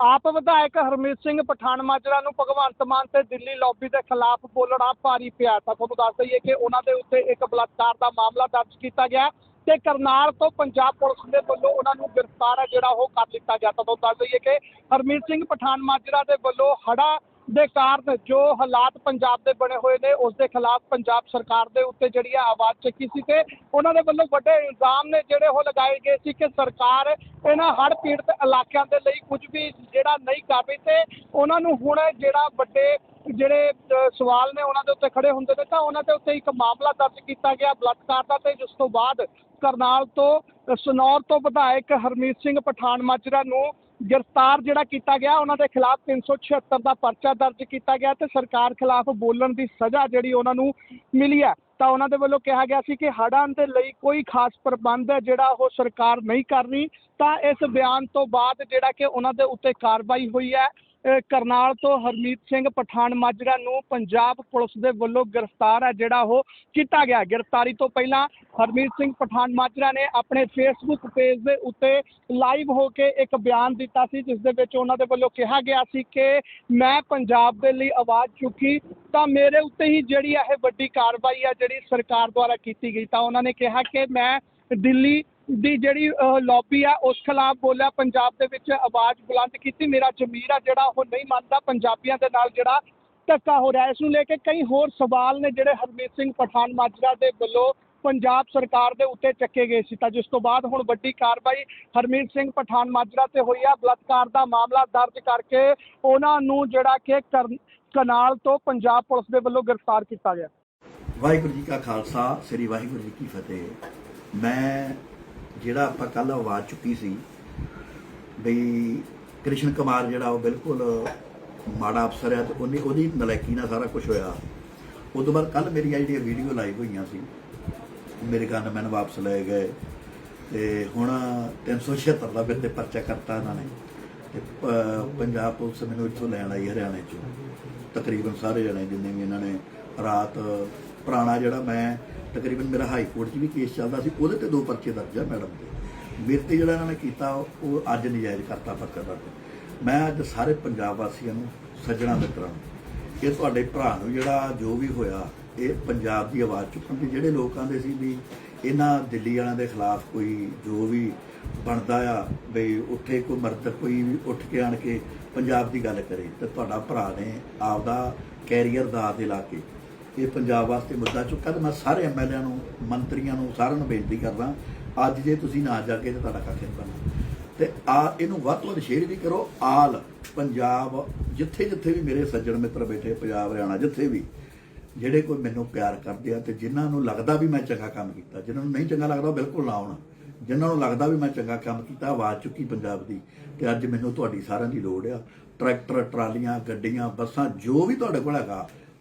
ਆਪ ਵਿਧਾਇਕ ਹਰਮੀਤ ਸਿੰਘ ਪਠਾਨ ਮਾਜਰਾ ਨੂੰ ਭਗਵੰਤ ਮਾਨ ਤੇ ਦਿੱਲੀ ਲੌਬੀ ਦੇ ਖਿਲਾਫ ਬੋਲਣਾ ਭਾਰੀ ਪਿਆ ਤਾਂ ਤੁਹਾਨੂੰ ਦੱਸ ਦਈਏ ਕਿ ਉਹਨਾਂ ਦੇ ਉੱਤੇ ਇੱਕ ਬਲਾਤਕਾਰ ਦਾ ਮਾਮਲਾ ਦਰਜ ਕੀਤਾ ਗਿਆ ਤੇ ਕਰਨਾਲ ਤੋਂ ਪੰਜਾਬ ਪੁਲਿਸ ਦੇ ਵੱਲੋਂ ਉਹਨਾਂ ਨੂੰ ਗ੍ਰਿਫਤਾਰ ਹੈ ਜਿਹੜਾ ਉਹ ਕਰ ਲਿੱਤਾ ਗਿਆ। ਤਾਂ ਤੁਹਾਨੂੰ ਦੱਸ ਦਈਏ ਕਿ ਹਰਮੀਤ ਸਿੰਘ ਪਠਾਨ ਮਾਜਰਾ ਦੇ ਵੱਲੋਂ ਹੜਾ ਦੇ ਕਾਰਨ ਜੋ ਹਾਲਾਤ ਪੰਜਾਬ ਦੇ ਬਣੇ ਹੋਏ ਨੇ, ਉਸ ਦੇ ਖਿਲਾਫ ਪੰਜਾਬ ਸਰਕਾਰ ਦੇ ਉੱਤੇ ਜਿਹੜੀ ਆ ਆਵਾਜ਼ ਚੱਕੀ ਸੀ ਤੇ ਉਹਨਾਂ ਦੇ ਵੱਲੋਂ ਵੱਡੇ ਇਲਜ਼ਾਮ ਨੇ ਜਿਹੜੇ ਉਹ ਲਗਾਏ ਗਏ ਸੀ ਕਿ ਸਰਕਾਰ ਇਹਨਾਂ ਹੜ੍ਹ ਪੀੜਤ ਇਲਾਕਿਆਂ ਦੇ ਲਈ ਕੁਝ ਵੀ ਜਿਹੜਾ ਨਹੀਂ ਕਰ ਰਹੀ ਤੇ ਉਹਨਾਂ ਨੂੰ ਹੁਣ ਜਿਹੜਾ ਵੱਡੇ ਜਿਹੜੇ ਸਵਾਲ ਨੇ ਉਹਨਾਂ ਦੇ ਉੱਤੇ ਖੜੇ ਹੁੰਦੇ ਨੇ, ਤਾਂ ਉਹਨਾਂ ਦੇ ਉੱਤੇ ਇੱਕ ਮਾਮਲਾ ਦਰਜ ਕੀਤਾ ਗਿਆ ਬਲਾਤਕਾਰ ਦਾ ਤੇ ਜਿਸ ਤੋਂ ਬਾਅਦ ਕਰਨਾਲ ਤੋਂ, ਸਨੌਰ ਤੋਂ ਵਿਧਾਇਕ ਹਰਮੀਤ ਸਿੰਘ ਪਠਾਨ ਮਾਜਰਾ ਨੂੰ ਗ੍ਰਿਫਤਾਰ ਜਿਹੜਾ ਕੀਤਾ ਗਿਆ, ਉਹਨਾਂ ਦੇ ਖਿਲਾਫ 376 ਦਾ ਪਰਚਾ ਦਰਜ ਕੀਤਾ ਗਿਆ ਤੇ ਸਰਕਾਰ ਖਿਲਾਫ ਬੋਲਣ ਦੀ ਸਜ਼ਾ ਜਿਹੜੀ ਉਹਨਾਂ ਨੂੰ ਮਿਲੀ ਹੈ। ਤਾਂ ਉਹਨਾਂ ਦੇ ਵੱਲੋਂ ਕਿਹਾ ਗਿਆ ਸੀ ਕਿ ਹੜ੍ਹਾਂ ਦੇ ਲਈ ਕੋਈ ਖਾਸ ਪ੍ਰਬੰਧ ਹੈ ਜਿਹੜਾ ਉਹ ਸਰਕਾਰ ਨਹੀਂ ਕਰ ਰਹੀ। ਤਾਂ ਇਸ ਬਿਆਨ ਤੋਂ ਬਾਅਦ ਜਿਹੜਾ ਕਿ ਉਹਨਾਂ ਦੇ ਉੱਤੇ ਕਾਰਵਾਈ ਹੋਈ ਹੈ। ਕਰਨਾਲ ਤੋਂ ਹਰਮੀਤ ਸਿੰਘ ਪਠਾਨ ਮਾਜਰਾ ਨੂੰ ਪੰਜਾਬ ਪੁਲਿਸ ਦੇ ਵੱਲੋਂ ਗ੍ਰਿਫਤਾਰ ਹੈ, ਜਿਹੜਾ ਉਹ ਕੀਤਾ ਗਿਆ। ਗ੍ਰਿਫਤਾਰੀ ਤੋਂ ਪਹਿਲਾਂ ਹਰਮੀਤ ਸਿੰਘ ਪਠਾਨ ਮਾਜਰਾ ਨੇ ਆਪਣੇ ਫੇਸਬੁੱਕ ਪੇਜ ਦੇ ਉੱਤੇ ਲਾਈਵ ਹੋ ਕੇ ਇੱਕ ਬਿਆਨ ਦਿੱਤਾ ਸੀ, ਜਿਸ ਦੇ ਵਿੱਚ ਉਹਨਾਂ ਦੇ ਵੱਲੋਂ ਕਿਹਾ ਗਿਆ ਸੀ ਕਿ ਮੈਂ ਪੰਜਾਬ ਦੇ ਲਈ ਆਵਾਜ਼ ਚੁੱਕੀ, ਤਾਂ ਮੇਰੇ ਉੱਤੇ ਹੀ ਜਿਹੜੀ ਆ ਇਹ ਵੱਡੀ ਕਾਰਵਾਈ ਆ, ਜਿਹੜੀ ਸਰਕਾਰ ਦੁਆਰਾ ਕੀਤੀ ਗਈ, ਤਾਂ ਉਹਨਾਂ ਨੇ ਕਿਹਾ ਕਿ ਮੈਂ ਦਿੱਲੀ ਦੀ ਜਿਹੜੀ ਲੌਬੀ ਆ, ਉਸ ਖਿਲਾਫ ਬੋਲਿਆ, ਪੰਜਾਬ ਦੇ ਵਿੱਚ ਆਵਾਜ਼ ਬੁਲੰਦ ਕੀਤੀ। ਮੇਰਾ ਜ਼ਮੀਰ ਆ ਜਿਹੜਾ ਉਹ ਨਹੀਂ ਮੰਨਦਾ। ਪੰਜਾਬੀਆਂ ਦੇ ਨਾਲ ਜਿਹੜਾ ਧੱਕਾ ਹੋ ਰਿਹਾ ਇਸ ਨੂੰ ਲੈ ਕੇ ਕਈ ਹੋਰ ਸਵਾਲ ਨੇ ਜਿਹੜੇ ਹਰਮੀਤ ਸਿੰਘ ਪਠਾਨ ਮਾਜਰਾ ਦੇ ਵੱਲੋਂ ਪੰਜਾਬ ਸਰਕਾਰ ਦੇ ਉੱਤੇ ਚੱਕੇ ਗਏ ਸੀ। ਤਾਂ ਜਿਸ ਤੋਂ ਬਾਅਦ ਹੁਣ ਵੱਡੀ ਕਾਰਵਾਈ ਹਰਮੀਤ ਸਿੰਘ ਪਠਾਨ ਮਾਜਰਾ ਤੇ ਹੋਈ ਆ। ਬਲਾਤਕਾਰ ਦਾ ਮਾਮਲਾ ਦਰਜ ਕਰਕੇ ਉਹਨਾਂ ਨੂੰ ਜਿਹੜਾ ਕਿ ਕਰਨ- ਕਨਾਲ ਤੋਂ ਪੰਜਾਬ ਪੁਲਿਸ ਦੇ ਵੱਲੋਂ ਗ੍ਰਿਫਤਾਰ ਕੀਤਾ ਗਿਆ। ਵਾਹਿਗੁਰੂ ਜੀ ਕਾ ਖਾਲਸਾ, ਸ੍ਰੀ ਵਾਹਿਗੁਰੂ ਜੀ ਕੀ ਫਤਿਹ। ਮੈਂ ਜਿਹੜਾ ਆਪਾਂ ਕੱਲ ਆਵਾਜ਼ ਚੁੱਕੀ ਸੀ ਬਈ ਕ੍ਰਿਸ਼ਨ ਕੁਮਾਰ ਜਿਹੜਾ ਉਹ ਬਿਲਕੁਲ ਮਾੜਾ ਅਫਸਰ ਹੈ ਤੇ ਉਹਨੇ ਉਹਦੀ ਨਲਾਇਕੀ ਨਾਲ ਸਾਰਾ ਕੁਝ ਹੋਇਆ। ਉਸ ਤੋਂ ਬਾਅਦ ਕੱਲ ਮੇਰੀਆਂ ਜਿਹੜੀਆਂ ਵੀਡੀਓ ਲਾਈਵ ਹੋਈਆਂ ਸੀ, ਮੇਰੇ ਕੰਨ ਮੈਨੂੰ ਵਾਪਸ ਲਏ ਗਏ ਤੇ ਹੁਣ 376 ਦਾ ਫਿਰ ਤੇ ਪਰਚਾ ਕਰਤਾ ਇਹਨਾਂ ਨੇ ਤੇ ਪੰਜਾਬ ਪੁਲਿਸ ਮੈਨੂੰ ਇੱਥੋਂ ਲੈਣ ਆਈ ਹਰਿਆਣੇ ਚੋਂ। ਤਕਰੀਬਨ ਸਾਰੇ ਜਣੇ ਜਿੰਨੇ ਵੀ ਇਹਨਾਂ ਨੇ, ਰਾਤ ਪੁਰਾਣਾ ਜਿਹੜਾ ਮੈਂ ਤਕਰੀਬਨ ਮੇਰਾ ਹਾਈ ਕੋਰਟ 'ਚ ਵੀ ਕੇਸ ਚੱਲਦਾ ਸੀ, ਉਹਦੇ ਤੇ ਦੋ ਪਰਚੇ ਦਰਜ ਆ ਮੈਡਮ ਦੇ। ਮੇਰੇ ਤੇ ਜਿਹੜਾ ਇਹਨਾਂ ਨੇ ਕੀਤਾ, ਉਹ ਅੱਜ ਨਜਾਇਜ਼ ਕਰਤਾ ਪਰਚਾ ਦਰਜ। ਮੈਂ ਅੱਜ ਸਾਰੇ ਪੰਜਾਬ ਵਾਸੀਆਂ ਨੂੰ ਸੱਜਣਾ ਮਿੱਤਰਾਂ ਨੂੰ, ਇਹ ਤੁਹਾਡੇ ਭਰਾ ਨੂੰ ਜਿਹੜਾ ਜੋ ਵੀ ਹੋਇਆ, ਇਹ ਪੰਜਾਬ ਦੀ ਆਵਾਜ਼ ਚੁੱਕਣ ਦੀ ਜਿਹੜੇ ਲੋਕਾਂ ਦੇ ਸੀ ਵੀ ਇਹਨਾਂ ਦਿੱਲੀ ਵਾਲਿਆਂ ਦੇ ਖਿਲਾਫ ਕੋਈ ਜੋ ਵੀ ਬਣਦਾ ਆ ਬਈ ਉੱਥੇ ਕੋਈ ਮਰਦ ਕੋਈ ਵੀ ਉੱਠ ਕੇ ਆਣ ਕੇ ਪੰਜਾਬ ਦੀ ਗੱਲ ਕਰੇ, ਤੇ ਤੁਹਾਡਾ ਭਰਾ ਨੇ ਆਪਦਾ ਕੈਰੀਅਰ ਦਾ ਦਿਲਾ ਕੇ ਇਹ ਪੰਜਾਬ ਵਾਸਤੇ ਮੁੱਦਾ ਚੁੱਕਾ ਤੇ ਮੈਂ ਸਾਰੇ ਐਮਐਲਏ ਨੂੰ, ਮੰਤਰੀਆਂ ਨੂੰ, ਸਾਰਿਆਂ ਨੂੰ ਬੇਨਤੀ ਕਰਦਾ, ਅੱਜ ਜੇ ਤੁਸੀਂ ਨਾ ਜਾਗੇ ਤੇ ਤੁਹਾਡਾ ਕੱਖ ਨਹੀਂ ਬਣਨਾ ਤੇ ਆ, ਇਹਨੂੰ ਵੱਧ ਤੋਂ ਵੱਧ ਸ਼ੇਅਰ ਵੀ ਕਰੋ, ਆਲ ਪੰਜਾਬ, ਜਿੱਥੇ ਜਿੱਥੇ ਵੀ ਮੇਰੇ ਸੱਜਣ ਮਿੱਤਰ ਬੈਠੇ, ਪੰਜਾਬ, ਹਰਿਆਣਾ, ਜਿੱਥੇ ਵੀ, ਜਿਹੜੇ ਕੋਈ ਮੈਨੂੰ ਪਿਆਰ ਕਰਦੇ ਆ ਤੇ ਜਿਨ੍ਹਾਂ ਨੂੰ ਲੱਗਦਾ ਵੀ ਮੈਂ ਚੰਗਾ ਕੰਮ ਕੀਤਾ, ਜਿਨ੍ਹਾਂ ਨੂੰ ਨਹੀਂ ਚੰਗਾ ਲੱਗਦਾ ਉਹ ਬਿਲਕੁਲ ਨਾ ਆਉਣ। ਜਿਨ੍ਹਾਂ ਨੂੰ ਲੱਗਦਾ ਵੀ ਮੈਂ ਚੰਗਾ ਕੰਮ ਕੀਤਾ, ਆਵਾਜ਼ ਚੁੱਕੀ ਪੰਜਾਬ ਦੀ, ਤੇ ਅੱਜ ਮੈਨੂੰ ਤੁਹਾਡੀ ਸਾਰਿਆਂ ਦੀ ਲੋੜ ਆ। ਟਰੈਕਟਰ, ਟਰਾਲੀਆਂ, ਗੱਡੀਆਂ, ਬੱਸਾਂ, ਜੋ ਵੀ ਤੁਹਾਡੇ ਕੋਲ ਹੈਗਾ